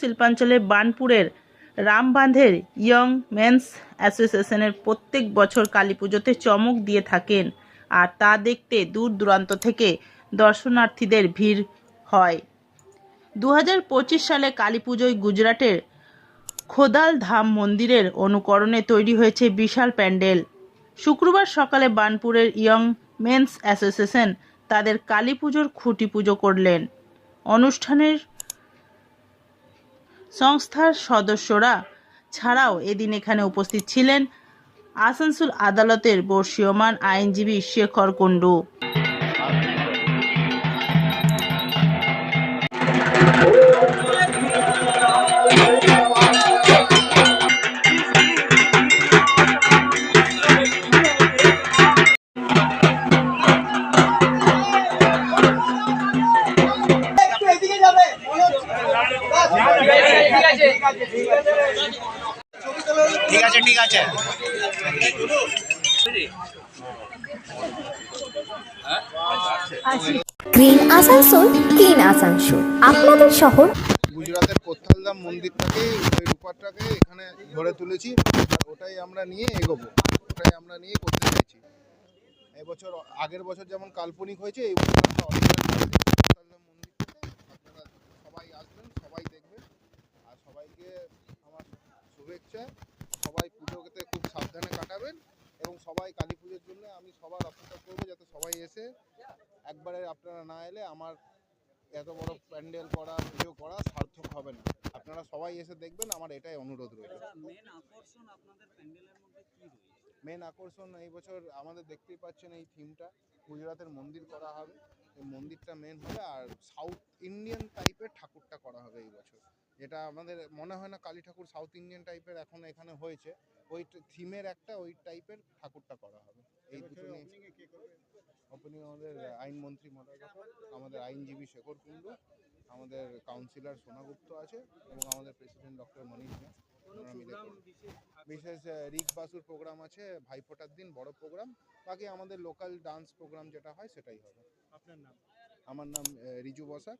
শিল্পাঞ্চলের বানপুরের রামবাঁধের young men's অ্যাসোসিয়েশনের প্রত্যেক বছর কালী পুজোতে চমক দিয়ে থাকেন আর তা দেখতে দূর দূরান্ত থেকে দর্শনার্থীদের ভিড় হয়। দু হাজার পঁচিশ সালে কালী পুজোয় গুজরাটের খোদাল ধাম মন্দিরের অনুকরণে তৈরি হয়েছে বিশাল প্যান্ডেল। শুক্রবার সকালে বানপুরের ইয়ং মেন্স অ্যাসোসিয়েশন তাদের কালী পুজোর খুঁটি পুজো করলেন। অনুষ্ঠানের সংস্থার সদস্যরা ছাড়াও এদিন এখানে উপস্থিত ছিলেন আসানসোল আদালতের বর্ষীয়মান আইনজীবী শেখর কুণ্ডু। একটু ঠিক আছে ঠিক আছে। Green Asansol clean Asansol. আপনাদের শহর গুজরাটের কোথালধাম মন্দিরটাকে ওই রূপারটাকে এখানে ধরে তুলেছি ওটাই আমরা নিয়ে এগোবো। ওটাই আমরা নিয়ে করতে চাইছি। এবছর আগের বছর যেমন কাল্পনিক হয়েছে এই বছর আমরা original করেছি কোথালধাম মন্দিরটাকে আপনারা সবাই আসবেন সবাই দেখবেন আর সবাইকে আমার শুভেচ্ছা সবাই পুজোতে খুব সাবধানে কাটাবেন এবং সবাই কালী পুজোর জন্য আমি সবার অপেক্ষা করব যাতে সবাই এসে একবারে আপনারা না এলে আমার এত বড় প্যান্ডেল করা পুজো করা সার্থক হবে না। আপনারা সবাই এসে দেখবেন আমার এটাই অনুরোধ রইল। মেন আকর্ষণ এই বছর আমাদের দেখতেই পাচ্ছেন এই থিমটা। গুজরাতের মন্দির করা হবে। এই মন্দিরটা মেন হবে আর সাউথ ইন্ডিয়ান টাইপের ঠাকুরটা করা হবে এই বছর। যেটা আমাদের মনে হয় না কালী ঠাকুর সাউথ ইন্ডিয়ান টাইপের এখন এখানে হয়েছে। ওই থিমের একটা ওই টাইপের ঠাকুরটা করা হবে। এই দুটো নিয়ে ওপেনিং আমাদের আইনমন্ত্রী মদাগত আমাদের আইনজীবী শেখর কুণ্ডু আমাদের কাউন্সিলর সোনাগুপ্ত আছে এবং আমাদের প্রেসিডেন্ট ডক্টর মনীষ ঝা। বিশেষ রিক বাসুর প্রোগ্রাম আছে ভাইফোঁটার দিন বড় প্রোগ্রাম বাকি আমাদের লোকাল ডান্স প্রোগ্রাম যেটা হয় সেটাই হবে। আপনার নাম? আমার নাম রিজু বসাক।